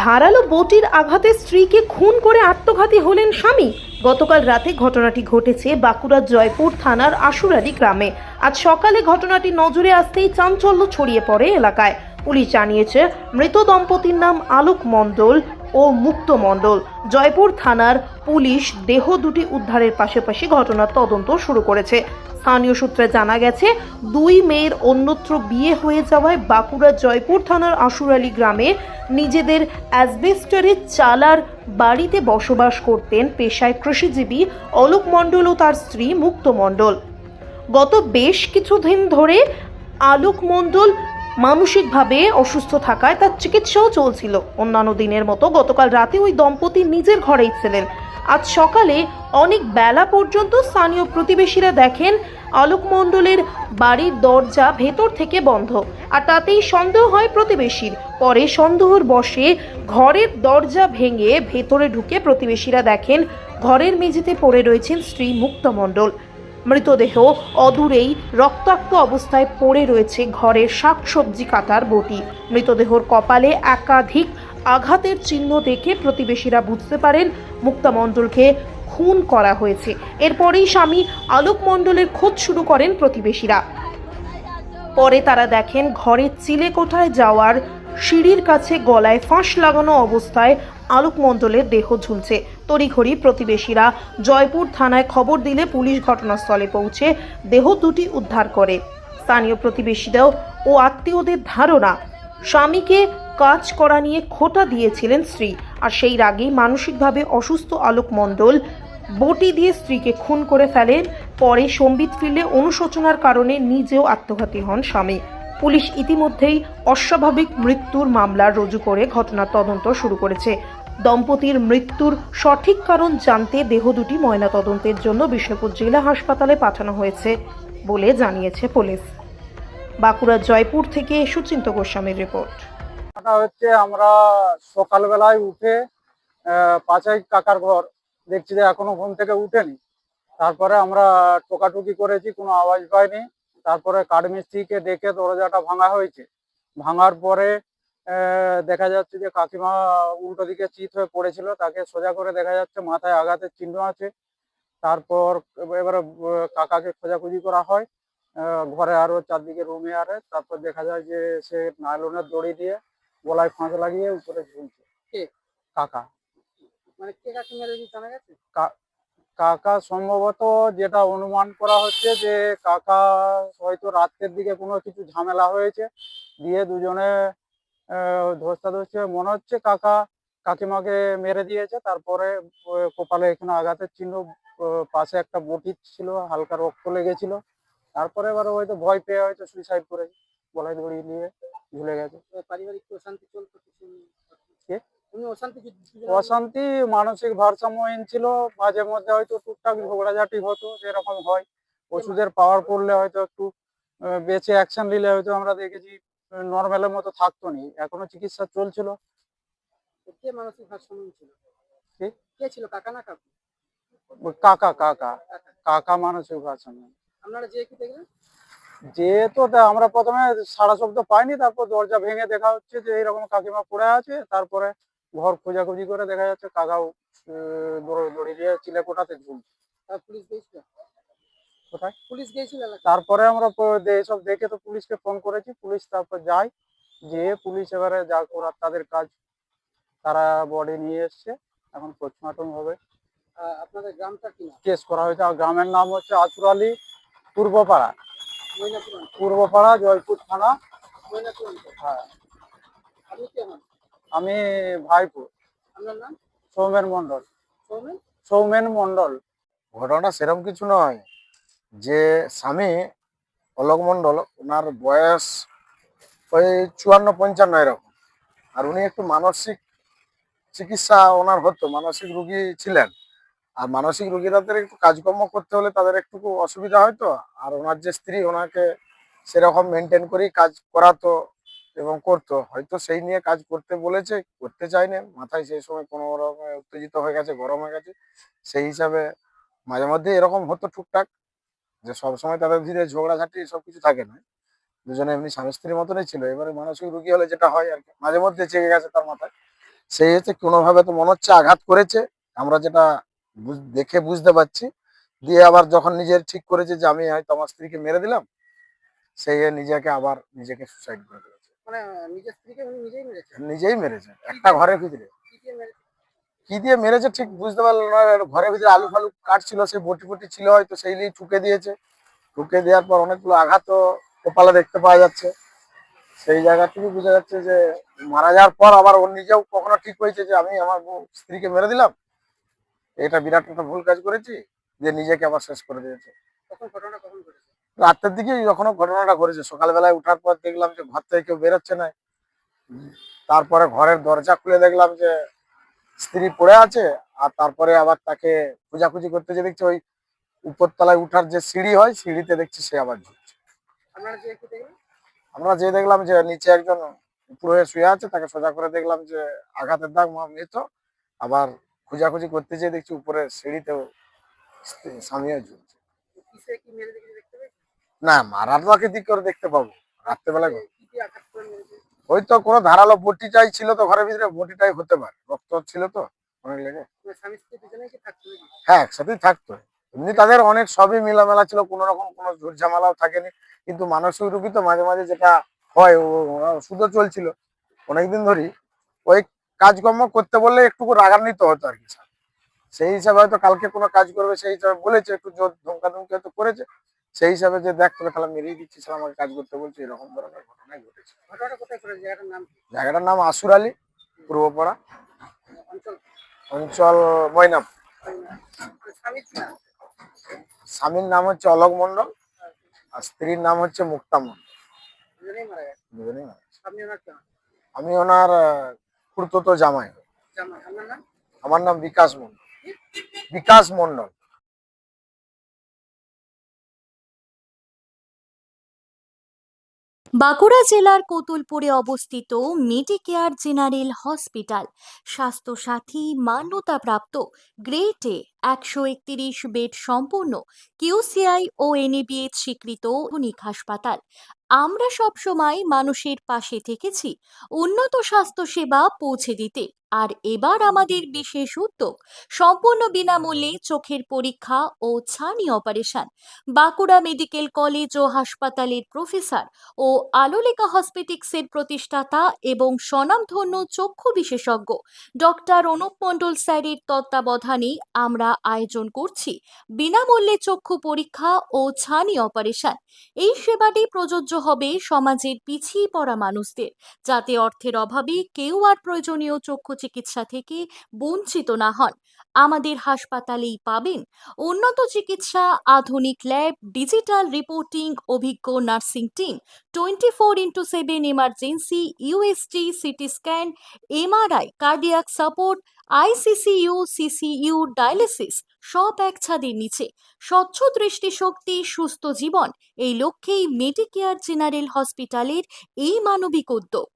ধারালো বটির আঘাতে স্ত্রীকে খুন করে আত্মঘাতী হলেন স্বামী। গতকাল রাতে ঘটনাটি ঘটেছে বাঁকুড়ার জয়পুর থানার আশুরালি গ্রামে। আজ সকালে ঘটনাটি নজরে আসতেই চাঞ্চল্য ছড়িয়ে পড়ে এলাকায়। পুলিশ জানিয়েছে, মৃত দম্পতির নাম আলোক মণ্ডল ও মুক্ত মণ্ডল জয়পুর থানার পুলিশ দেহ দুটি উদ্ধারের পাশাপাশি ঘটনার তদন্ত শুরু করেছে। স্থানীয় সূত্রে জানা গেছে, দুই মেয়ের অন্যত্র বিয়ে হয়ে যাওয়ায় বাঁকুড়া জয়পুর থানার আশুরালী গ্রামে নিজেদের অ্যাসবেস্টারের চালার বাড়িতে বসবাস করতেন পেশায় কৃষিজীবী অলোক মণ্ডল ও তার স্ত্রী মুক্ত মণ্ডল গত বেশ কিছুদিন ধরে আলোক মণ্ডল মানসিকভাবে অসুস্থ থাকায় তার চিকিৎসাও চলছিল। অন্যান্য দিনের মতো গতকাল রাতে ওই দম্পতি নিজের ঘরেই ছিলেন। আজ সকালে অনেক বেলা পর্যন্ত স্থানীয় প্রতিবেশীরা দেখেন আলোক মণ্ডলের বাড়ির দরজা ভেতর থেকে বন্ধ আর তাতেই সন্দেহ হয় প্রতিবেশীর। পরে সন্দেহর বশে ঘরের দরজা ভেঙে ভেতরে ঢুকে প্রতিবেশীরা দেখেন ঘরের মেঝেতে পড়ে রয়েছেন স্ত্রী মুক্ত মণ্ডল। মৃতদেহ অদূরেই রক্তাক্ত অবস্থায় পড়ে রয়েছে ঘরের শাকসবজি কাটার বটি। মৃতদেহর কপালে একাধিক আঘাতের চিহ্ন দেখে প্রতিবেশীরা বুঝতে পারেন মুক্তা মণ্ডলকে খুন করা হয়েছে। এরপরেই স্বামী আলোক মণ্ডলের খোঁজ শুরু করেন প্রতিবেশীরা। পরে তারা দেখেন ঘরের চিলে কোঠায় যাওয়ার সিঁড়ির কাছে গলায় ফাঁস লাগানো অবস্থায় আলোক মণ্ডলের দেহ ঝুলছে। তড়িঘড়ি প্রতিবেশীরা জয়পুর থানায় খবর দিলে পুলিশ ঘটনাস্থলে পৌঁছে দেহ দুটি উদ্ধার করে। স্থানীয় প্রতিবেশীরাও ও আত্মীয়দের ধারণা, স্বামীকে কাজ করা নিয়ে খোটা দিয়েছিলেন স্ত্রী আর সেই রাগেই মানসিকভাবে অসুস্থ আলোক মণ্ডল বটি দিয়ে স্ত্রীকে খুন করে ফেলেন। পরে সম্বিত ফিরলে অনুশোচনার কারণে নিজেও আত্মঘাতী হন স্বামী। পুলিশ ইতিমধ্যেই অস্বাভাবিক মৃত্যুর মামলা রুজু করে ঘটনার তদন্ত শুরু করেছে। দম্পতির মৃত্যুর সঠিক কারণ জানতে দেহ দুটি ময়নাতদন্তের জন্য বিষ্ণুপুর জেলা হাসপাতালে পাঠানো হয়েছে বলে জানিয়েছে পুলিশ। বাঁকুড়া জয়পুর থেকে সুচিন্ত গোস্বামীর রিপোর্ট। হচ্ছে, আমরা সকালবেলায় উঠে পাঁচাই কাকার ঘর, দেখছি যে এখনও ঘুম থেকে উঠেনি। তারপরে আমরা টোকাটুকি করেছি, কোনো আওয়াজ পাইনি। তারপরে কাঠমিস্ত্রিকে ডেকে দরজাটা ভাঙা হয়েছে। ভাঙার পরে দেখা যাচ্ছে যে কাকিমা উল্টো দিকে চিত হয়ে পড়েছিল তাকে সোজা করে দেখা যাচ্ছে মাথায় আঘাতের চিহ্ন আছে। তারপর এবারে কাকাকে খোঁজাখুঁজি করা হয়। আহ, ঘরে আরও চারদিকে রুমে আরে তারপর দেখা যায় যে সে নাইলনের দড়ি দিয়ে গলায় ফাঁস লাগিয়ে উপরে ঝুলছে? কাকা। মানে কে কাকে মেরেছে জানা গেছে? কাকা সম্ভবত যেটা অনুমান করা হচ্ছে যে কাকা হয়তো রাত্রের দিকে কোনো কিছু ঝামেলা হয়েছে দিয়ে দুজনে ধস্তাধস্তি মনে হচ্ছে কাকা কাকিমাকে মেরে দিয়েছে। তারপরে কপালে এখানে আঘাতের চিহ্ন পাশে একটা বটি ছিল হালকা রক্ত লেগেছিল। তারপরে এবার হয়তো ভয় পেয়ে হয়তো সুইসাইড করেছে গলায় দড়ি নিয়ে ঝুলে গেছে। পারিবারিক অশান্তি চলতো কিছু? অশান্তি মানসিক ভারসাম্যহীন ছিল মাঝে মধ্যে হয়তো টুকটাক ঝগড়াঝাটি হতো যেরকম হয়। ওষুধের পাওয়ার পড়লে হয়তো একটু বেঁচে অ্যাকশন নিলে হয়তো আমরা দেখেছি নর্মালের মতো থাকতো নি। এখনও চিকিৎসা চলছিল। কে মানসিক ছিল? কে? কে ছিল? কাকা না কাকু? কাকা কাকা। কাকা। মানসিক ভারসাম্য আপনারা যে কি দেখলেন? যেহেতু তা আমরা প্রথমে সারা শব্দ পাইনি তারপর দরজা ভেঙে দেখা হচ্ছে যে এরকম কাকিমা পড়ে আছে তারপরে ঘর খোঁজাখুঁজি করে দেখা যাচ্ছে কাকাও দড়ি- দিয়ে চিলে কোটাতে ঝুলছে পুলিশ গিয়েছিল কোথায়? পুলিশ এলাকায়? তারপরে আমরা এসব দেখে তো পুলিশকে ফোন করেছি। পুলিশ তারপর যায় যে পুলিশ এবারে যা করার তাদের কাজ তারা বডি নিয়ে এসছে। এখন পোস্টমর্টম হবে। আপনাদের গ্রামটা কি কেস করা হয়েছে। আর গ্রামের নাম হচ্ছে আচুরালি পূর্বপাড়া। পূর্বপাড়া জয়পুর থানা। হ্যাঁ। আপনি আমি ভাইপুর আপনার নাম? সৌমেন মন্ডল সৌমেন? সৌমেন মন্ডল ঘটনা সেরকম কিছু নয় যে স্বামী অলোক মণ্ডল ওনার বয়স ওই চুয়ান্ন পঞ্চান্ন এরকম। আর উনি একটু মানসিক চিকিৎসা ওনার হতো মানসিক রুগী ছিলেন। আর মানসিক রুগীরাদের একটু কাজকর্ম করতে হলে তাদের একটু অসুবিধা হয়তো আর ওনার যে স্ত্রী ওনাকে সেরকম মেনটেন করেই কাজ করাতো এবং করতো। হয়তো সেই নিয়ে কাজ করতে বলেছে, করতে চায়নি। মাথায় সেই সময় কোনো রকম উত্তেজিত হয়ে গেছে, গরম হয়ে গেছে। সেই হিসাবে মাঝে মধ্যে এরকম হতো টুকটাক যে সবসময় তাদের ভিড়ে ঝগড়াঝাটি সব কিছু থাকে না। দুজনে এমনি স্বামী স্ত্রীর মতনই ছিল। এবারে মানসিক রুগী হলে যেটা হয় আর কি, মাঝে মধ্যে চেকে গেছে তার মাথায়। সেই হচ্ছে কোনোভাবে তো মনে হচ্ছে আঘাত করেছে। আমরা যেটা দেখে বুঝতে পারছি। দিয়ে আবার যখন নিজের ঠিক করেছে যে আমি হয়তো আমার স্ত্রীকে মেরে দিলাম সেই নিজেকে আবার নিজেকে সুসাইড করে দিয়েছে মানে নিজের স্ত্রীকে উনি নিজেই মেরেছে নিজেই মেরেছে একটা ঘরের ভিতরে। কি দিয়ে মেরেছে ঠিক বুঝতে পারল না। ঘরের ভিতরে আলু ফালু কাটছিল সেই বটি ফটি ছিল হয়তো সেই নিয়ে ঠুকে দিয়েছে। ঠুকে দেওয়ার পর অনেকগুলো আঘাতও কপালে দেখতে পাওয়া যাচ্ছে। সেই জায়গা থেকে বোঝা যাচ্ছে যে মারা যাওয়ার পর আবার ওর নিজেও কখনো ঠিক হয়েছে যে আমি আমার স্ত্রীকে মেরে দিলাম। এটা বিরাট একটা ভুল কাজ করেছি যে নিজেকে আবার শেষ করে দিয়েছে। ঘটনা কখন ঘটেছে? রাতের দিকেই যখনও ঘটনাটা ঘটেছে। সকালবেলায় উঠার পর দেখলাম যে ঘর থেকে কেউ বেরোচ্ছে না। তারপরে ঘরের দরজা খুলে দেখলাম যে স্ত্রী পড়ে আছে আর তারপরে আবার তাকে খোঁজাখুঁজি করতে যে দেখছি ওই উপরতলায় উঠার যে সিঁড়ি হয় সিঁড়িতে দেখছি সে আবার ঝুলছে আমরা যে দেখলাম যে নিচে একজন উপরে হয়ে শুয়ে আছে তাকে সোজা করে দেখলাম যে আঘাতের দাগ মা মৃত আবার খোঁজাখুঁজি করতে যেয়ে দেখছি উপরে সিঁড়িতেও স্বামীও ঝুলছে না মারার দিক করে দেখতে পাবো। রাত্রেবেলা ওই তো কোনো ধারালো বটিটাই ছিল তো ঘরের ভিতরে বটিটাই হতে পারে। রক্ত ছিল তো অনেক লেগে। হ্যাঁ একসাথেই থাকতো। এমনি তাদের অনেক সবই মিলামেলা ছিল কোনো রকম কোনো ঝামেলাও থাকেনি। কিন্তু মানসিক রুগী তো মাঝে মাঝে যেটা হয় ওষুধও চলছিল। অনেকদিন ধরেই ওই কাজকর্ম করতে বললে একটু রাগান্বিত হতো আর কি সেই হিসাবে হয়তো কালকে কোনো কাজ করবে সেই হিসাবে বলেছে একটু জোর ধমকা ধমকি হয়তো করেছে। সেই হিসাবে যে দেখ তোকে তাহলে মেরেই দিচ্ছিস আমাকে কাজ করতে বলছে এরকম ধরনের ঘটনাই ঘটেছে। জায়গাটার নাম আসুর আলী পূর্বপাড়া। অঞ্চল? অঞ্চল মানে স্বামীর নাম? হচ্ছে অলোক মন্ডল আর স্ত্রীর নাম হচ্ছে মুক্তা মন্ডল দুজনেই মারা আমি ওনার খুঁড়তো জামাই। আমার নাম বিকাশ মন্ডল বিকাশ মন্ডল বাঁকুড়া জেলার কোতুলপুরে অবস্থিত মেডিকেয়ার জেনারেল হসপিটাল। স্বাস্থ্যসাথী মান্যতাপ্রাপ্ত গ্রেট এ একশো একত্রিশ বেড সম্পূর্ণ কিউসিআই ও এনএবিএ স্বীকৃত ধনিক হাসপাতাল। আমরা সবসময় মানুষের পাশে থেকেছি উন্নত স্বাস্থ্যসেবা পৌঁছে দিতে। আর এবার আমাদের বিশেষ উদ্যোগ, সম্পূর্ণ বিনামূল্যে চোখের পরীক্ষা ও ছানি অপারেশন। বাঁকুড়া মেডিকেল কলেজ ও হাসপাতালের প্রফেসর ও আলোলেকা হসপিটিক্সের প্রতিষ্ঠাতা এবং স্বনামধন্য চক্ষু বিশেষজ্ঞ ডক্টর অনুপ মণ্ডল স্যারের তত্ত্বাবধানে আমরা আয়োজন করছি বিনামূল্যে চক্ষু পরীক্ষা ও ছানি অপারেশন। এই সেবাটি প্রযোজ্য হবে সমাজের পিছিয়ে পড়া মানুষদের, যাতে অর্থের অভাবে কেউ আর প্রয়োজনীয় চক্ষু চিকিৎসা থেকে বঞ্চিত না হন। আমাদের হাসপাতালেই পাবেন উন্নত চিকিৎসা, আধুনিক ল্যাব, ডিজিটাল রিপোর্টিং, অভিজ্ঞ nursing team twenty four into seven emergency USG CT scan, MRI, cardiac support ICCU CCU dialysis সব এক ছাদের নিচে। স্বচ্ছ দৃষ্টিশক্তি, সুস্থ জীবন, এই লক্ষ্যেই মেডিকেয়ার জেনারেল হসপিটালের এই মানবিক উদ্যোগ।